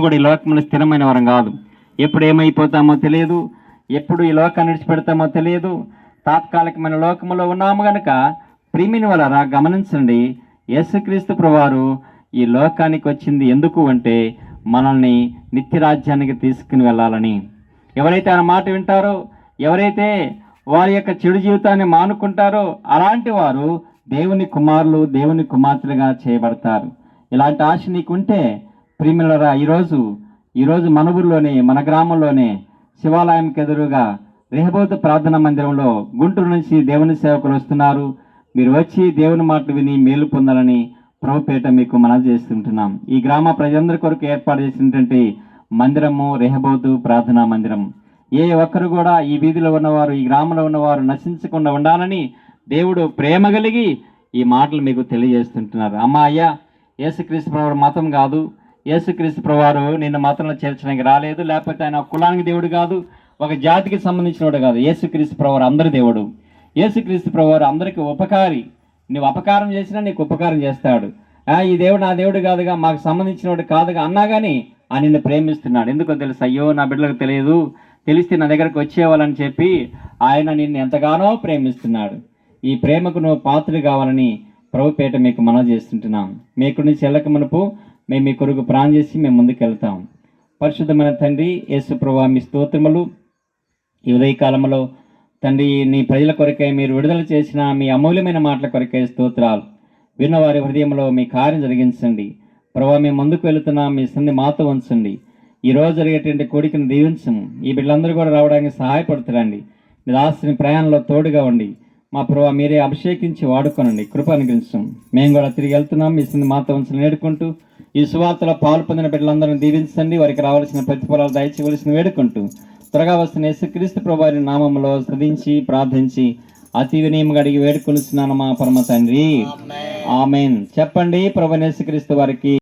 కూడా ఈ లోకంలో స్థిరమైన వరం కాదు. ఎప్పుడు ఏమైపోతామో తెలియదు. ఎప్పుడు ఈ లోకాన్ని విడిచిపెడతామో తెలియదు. తాత్కాలికమైన లోకములో ఉన్నాము గనక ప్రిమిని వలన గమనించండి. యేసుక్రీస్తు ప్రవారు ఈ లోకానికి వచ్చింది ఎందుకు అంటే మనల్ని నిత్య రాజ్యానికి తీసుకుని వెళ్ళాలని. ఎవరైతే ఆయన మాట వింటారో ఎవరైతే వారి యొక్క చెడు జీవితాన్ని మానుకుంటారో అలాంటి వారు దేవుని కుమారులు దేవుని కుమార్తెలుగా చేయబడతారు. ఇలాంటి ఆశ నీకుంటే ప్రియమిలరా ఈరోజు ఈరోజు మన ఊరిలోనే మన గ్రామంలోనే శివాలయంకి ఎదురుగా రేహబోతు ప్రార్థనా మందిరంలో గుంటూరు నుంచి దేవుని సేవకులు వస్తున్నారు. మీరు వచ్చి దేవుని మాటలు విని మేలు పొందాలని ప్రభుపేట మీకు మనం చేస్తుంటున్నాం. ఈ గ్రామ ప్రజలందరి కొరకు ఏర్పాటు చేసినటువంటి మందిరము రెహబోతు ప్రార్థనా మందిరం. ఏ ఒక్కరు కూడా ఈ వీధిలో ఉన్నవారు ఈ గ్రామంలో ఉన్నవారు నశించకుండా ఉండాలని దేవుడు ప్రేమ కలిగి ఈ మాటలు మీకు తెలియజేస్తుంటున్నారు. అమ్మా అయ్యా యేసుక్రీస్తు మతం కాదు యేసుక్రీస్తు ప్రవారు నిన్న మతంలో చేర్చడానికి రాలేదు లేకపోతే ఆయన ఒక కులానికి దేవుడు కాదు ఒక జాతికి సంబంధించినవాడు కాదు. యేసుక్రీస్తు ప్రవారు అందరి దేవుడు. యేసుక్రీస్తు ప్రవారు అందరికీ ఉపకారి. నువ్వు అపకారం చేసినా నీకు ఉపకారం చేస్తాడు. ఈ దేవుడు నా దేవుడు కాదుగా మాకు సంబంధించినవాడు కాదుగా అన్నా కానీ ఆ నిన్ను ప్రేమిస్తున్నాడు. ఎందుకో తెలుసు? అయ్యో నా బిడ్డలకు తెలియదు. తెలిస్తే నా దగ్గరకు వచ్చేవాళ్ళని చెప్పి ఆయన నిన్ను ఎంతగానో ప్రేమిస్తున్నాడు. ఈ ప్రేమకు నువ్వు పాత్రలు కావాలని ప్రభుపేట మీకు మనం చేస్తుంటున్నాం. మీ ఇక్కడి నుంచి వెళ్ళక మునుపు మేము మీ కొరకు ప్రాణం చేసి మేము ముందుకెళ్తాం పరిశుద్ధమైన తండ్రి యేసుప్రభా మీ స్తోత్రములు ఈ ఉదయకాలంలో తండ్రి నీ ప్రజల కొరకై మీరు విడుదల చేసిన మీ అమూల్యమైన మాటల కొరకై స్తోత్రాలు. విన్న వారి హృదయంలో మీ కార్యం జరిగించండి. ప్రభా మేము ముందుకు వెళుతున్నాం మీ సంధి మాతో ఉంచండి. ఈరోజు జరిగేటువంటి కోడికను దీవించము. ఈ బిడ్డలందరూ కూడా రావడానికి సహాయపడుతురండి. మీ ఆస్తిని ప్రయాణంలో తోడుగా ఉండి మా ప్రభా మీరే అభిషేకించి వాడుకోనండి. కృప అనుగ్రహించం మేము కూడా తిరిగి వెళ్తున్నాం. మీ సంధి మాతో ఉంచని వేడుకుంటూ ఈ సువార్తలో పాలు పొందిన బిడ్డలందరినీ దీవించండి. వారికి రావాల్సిన ప్రతిఫలాలు దయచేయవలసిన వేడుకుంటూ త్వరగా వస్తున్న యేసుక్రీస్తు ప్రభావి నామంలో స్తుతించి ప్రార్థించి అతి వినయముగా అడిగి వేడుకొనిస్తున్నాను మా పరమ తండ్రి. ఆమెన్. చెప్పండి ప్రభు యేసుక్రీస్తు వారికి.